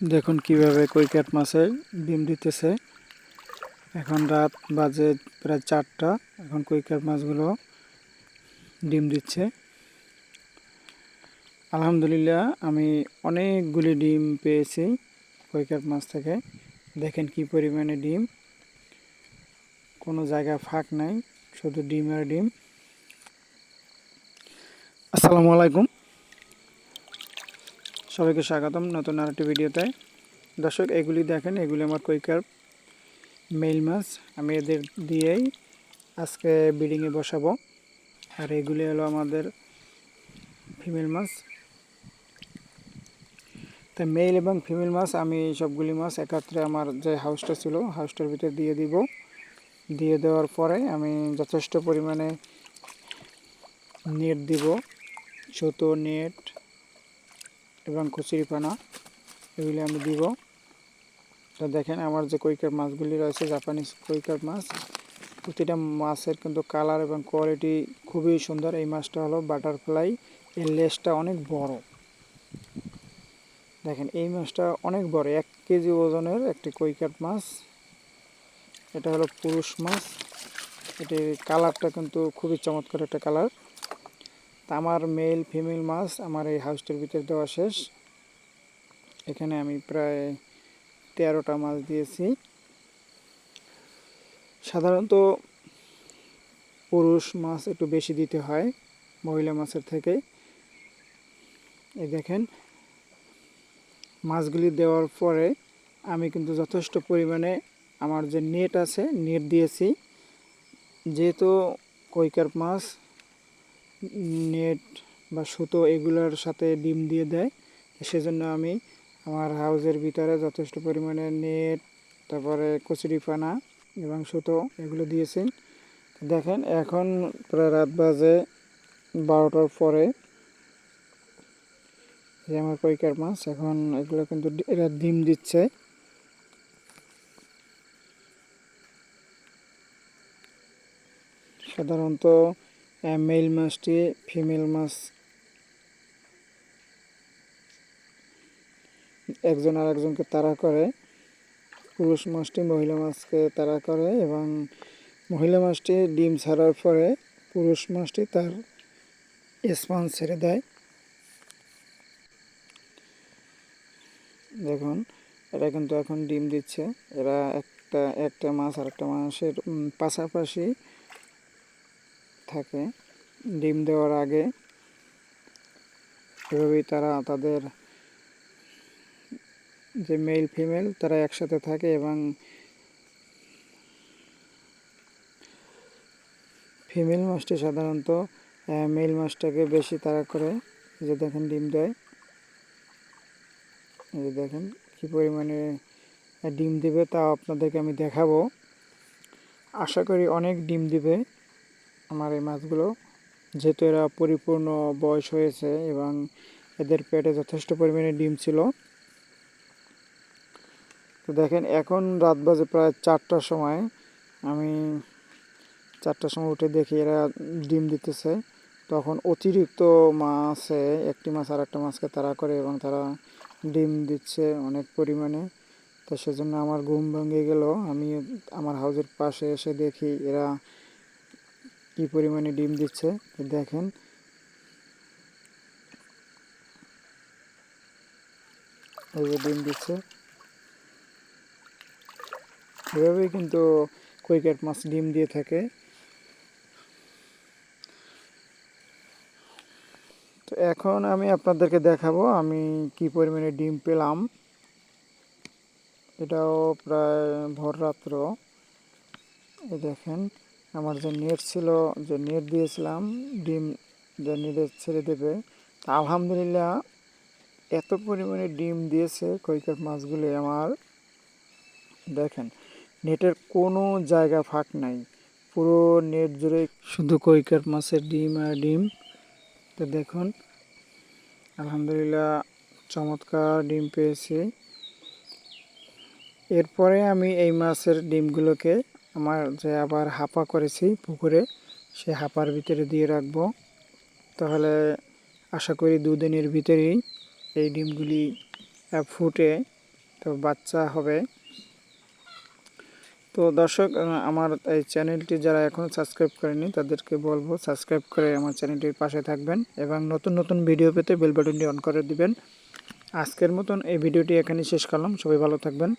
দেখুন কীভাবে কৈকাট মাছের ডিম দিতেছে। এখন রাত বাজে প্রায় চারটা, এখন কৈকাট মাছগুলো ডিম দিচ্ছে। আলহামদুলিল্লাহ, আমি অনেকগুলি ডিম পেয়েছি কৈকাট মাছ থেকে। দেখেন কি পরিমাণে ডিম। কোনো জায়গায় ফাঁক নাই, শুধু ডিম আর ডিম। আসসালামু আলাইকুম। সবাইকে স্বাগতম নতুন আরেকটি ভিডিওতে। দর্শক, এগুলি দেখেন, এগুলি আমার কৈকার মেল মাছ। আমি এদের দিয়েই আজকে ব্রিডিংয়ে বসাবো। আর এগুলি হলো আমাদের ফিমেল মাছ। তো মেল এবং ফিমেল মাছ, আমি সবগুলি মাছ একাত্রে আমার যে হাউসটা ছিল, হাউসটার ভিতরে দিয়ে দিব। দিয়ে দেওয়ার পরে আমি যথেষ্ট পরিমাণে নেট দিব। ছোট নেট এবং কচুরিপানা এগুলি আমি দিব। তো দেখেন আমার যে কৈকার মাছগুলি রয়েছে, জাপানিজ কৈকার মাছ, প্রতিটা মাছের কিন্তু কালার এবং কোয়ালিটি খুবই সুন্দর। এই মাছটা হলো বাটারফ্লাই। এর লেজটা অনেক বড়। দেখেন, এই মাছটা অনেক বড়, এক কেজি ওজনের একটি কৈকাট মাছ। এটা হলো পুরুষ মাছ। এটির কালারটা কিন্তু খুবই চমৎকার একটা কালার। তা আমার মেল ফিমেল মাছ আমার এই হাউসটির ভিতরে দেওয়া শেষ। এখানে আমি প্রায় তেরোটা মাছ দিয়েছি। সাধারণত পুরুষ মাছ একটু বেশি দিতে হয়, মহিলা মাছের থেকে। এই দেখেন মাছগুলি দেওয়ার পরে আমি কিন্তু যথেষ্ট পরিমাণে আমার যে নেট আছে নেট দিয়েছি। যেহেতু কৈকার মাছ নেট বা সুতো এগুলোর সাথে ডিম দিয়ে দেয়। সেজন্য আমি আমার হাউসের ভিতরে যথেষ্ট পরিমাণে নেট, তারপরে কচুরিপানা এবং সুতো এগুলো দিয়েছি। দেখেন, এখন প্রায় রাত বাজে বারোটার পরে। যে আমার কৈকার মাছ, এখন এগুলো কিন্তু এরা ডিম দিচ্ছে। সাধারণত মেল মাছটি ফিমেল মাছ একজন আর একজনকে তাড়া করে। পুরুষ মাছটি মহিলা মাছকে তাড়া করে এবং মহিলা মাছটি ডিম ছাড়ার পরে পুরুষ মাছটি তার স্পঞ্জ ছেড়ে দেয়। দেখুন এটা কিন্তু এখন ডিম দিচ্ছে। এরা একটা একটা মাছ আর একটা মাছের পাশাপাশি থাকে, ডিম দেওয়ার আগে। এভাবেই তারা তাদের যে মেল ফিমেল তারা একসাথে থাকে এবং ফিমেল মাছটি সাধারণত মেল মাছটাকে বেশি তারা করে। যে দেখেন ডিম দেয়। যে দেখেন কি পরিমাণে ডিম দিবে তা আপনাদেরকে আমি দেখাবো। আশা করি অনেক ডিম দিবে। আমার এই মাছগুলো। যেহেতু এরা পরিপূর্ণ বয়স হয়েছে এবং এদের পেটে যথেষ্ট পরিমাণে ডিম ছিল। তো দেখেন, এখন রাত বাজে প্রায় চারটার সময়। আমি চারটার সময় উঠে দেখি এরা ডিম দিতেছে। তখন অতিরিক্ত মাছে একটি মাছ আর একটা মাছকে তারা করে এবং তারা ডিম দিচ্ছে অনেক পরিমাণে। তো সেজন্য আমার ঘুম ভেঙে গেল। আমি আমার হাউজের পাশে এসে দেখি এরা কি পরিমাণে ডিম দিচ্ছে দেখেন। ডিম দিচ্ছে। এভাবেই কিন্তু কুইকেট মাছ ডিম দিয়ে থাকে। তো এখন আমি আপনাদেরকে দেখাবো আমি কি পরিমাণে ডিম পেলাম। এটাও প্রায় ভোর রাত্র দেখেন। আমার যে নেট ছিল, যে নেট দিয়েছিলাম, ডিম যে নেটে ছেড়ে দেবে, তা আলহামদুলিল্লাহ এত পরিমাণে ডিম দিয়েছে কৈকার মাছগুলি আমার। দেখেন, নেটের কোনো জায়গা ফাঁক নাই, পুরো নেট জুড়ে শুধু কৈকার মাছের ডিম আর ডিম। তো দেখুন, আলহামদুলিল্লাহ চমৎকার ডিম পেয়েছি। এরপরে আমি এই মাছের ডিমগুলোকে আমার যে আবার হাঁপা করেছি পুকুরে, সে হাঁপার ভিতরে দিয়ে রাখব। তাহলে আশা করি দুদিনের ভিতরেই এই ডিমগুলি ফুটে তো বাচ্চা হবে। তো দর্শক আমার এই চ্যানেলটি যারা এখনও সাবস্ক্রাইব করেনি তাদেরকে বলব সাবস্ক্রাইব করে আমার চ্যানেলটির পাশে থাকবেন এবং নতুন নতুন ভিডিও পেতে বেল বাটনটি অন করে দিবেন। আজকের মতন এই ভিডিওটি এখানেই শেষ করলাম। সবাই ভালো থাকবেন।